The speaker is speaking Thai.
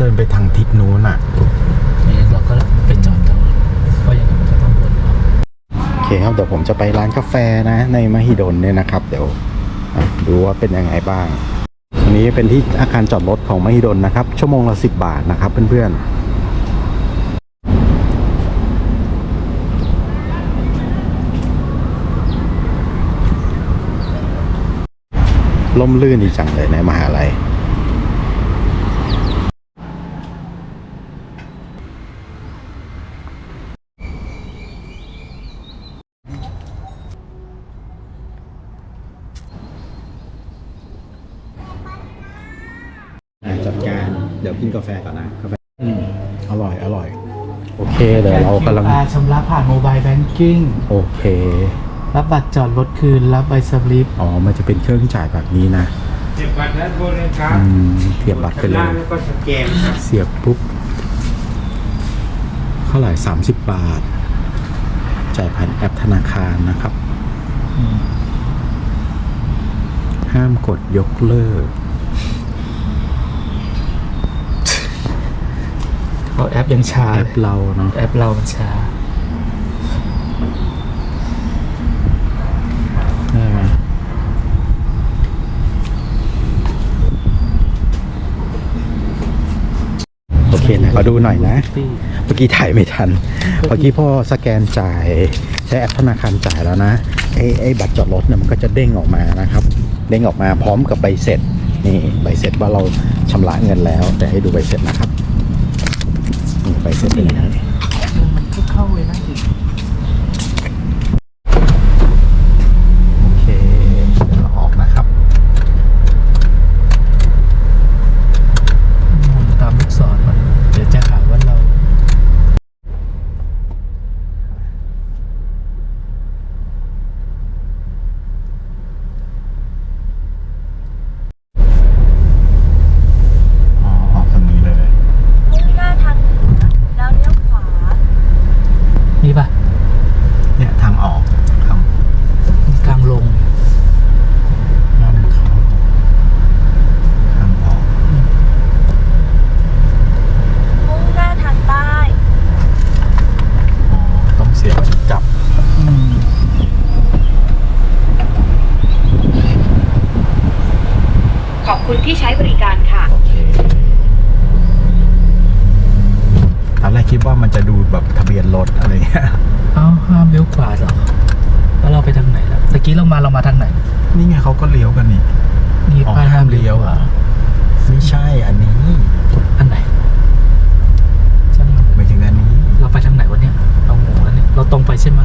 เดินไปเราต้องเดินไปทางทิศนู้นอะนี่เราก็ไปจอดตรงนั้นเพราะอย่างนั้นมันจะต้องวนเอาโอเคครับเดี๋ยวผมจะไปร้านกาแฟนะ ในมหิดลเนี่ยนะครับ เดี๋ยวอะดูว่าเป็นยังไงบ้างอันนี้เป็นที่อาคารจอดรถของมหิดลนะครับ ชั่วโมงละสิบบาทนะครับเพื่อนๆล่มลื่นดีจังเลยในมหาลัย จัดการ เดี๋ยวกินกาแฟก่อนนะกาแฟอืมอร่อย อร่อย โอเคเดี๋ยวเรากำลัง QR ชำระผ่านโมบายแบงกิ้งโอเค รับบัตรจอดรถคืน รับใบสลิปอ๋อ มันจะเป็นเครื่องจ่ายแบบนี้นะเจ็บบัตรด้านบนเลยครับอืมเทียบบัตรไปเลข้างายงแล้วก็สแกนครับเสียบปุ๊บเท่าไหร่สามสิบบาท จ่ายผ่านแอปธนาคารนะครับ ห้ามกดยกเลิก เพราะแอปยังช้าแอปเราเนาะแอปเรามันช้าได้ไหมโอเคนะขอดูหน่อยนะ เมื่อกี้ถ่ายไม่ทัน เมื่อกี้พอสแกนจ่ายใช้แอปธนาคารจ่ายแล้วนะไอ้ไอ้บัตรจอดรถเนี่ยมันก็จะเด้งออกมานะครับ เด้งออกมาพร้อมกับใบเสร็จนี่ใบเสร็จว่าเราชำระเงินแล้ว แต่ให้ดูใบเสร็จนะครับ ไปเสร็จเป็นยังไงมันเข้าเลยนะ โอเคเดี๋ยวเราออกนะครับ หมุนตามลูกศรมันเดี๋ยวจะหาว่าเรา อ๋อออกทางนี้เลย มุ่งหน้าทางเหนือ แล้วเลี้ยวขวา นี่ป่ะ เนี่ยทางออกครับ กลางลง นำเข้าทางออก มุ่งหน้าทางใต้ อ๋อต้องเสียบจับ ขอบคุณที่ใช้บริการค่ะ โอเคตอนแรกคิดว่ามันจะดูแบบทะเบียนรถอะไรเงี้ยเอ้าห้ามเลี้ยวขวาเหรอแล้วเราไปทางไหนล่ะตะกี้เรามาเรามาทางไหนนี่ไงเขาก็เลี้ยวกันนี่นี่อ๋อป้ายห้ามห้ามเลี้เลี้ยยววอะไม่ใช่อันนี้ อันไหนช่างมันไม่ถึงอันนี้ เราไปทางไหนวะเนี่ยเรางงแล้วเนี่ยเราตรงไปใช่ไหม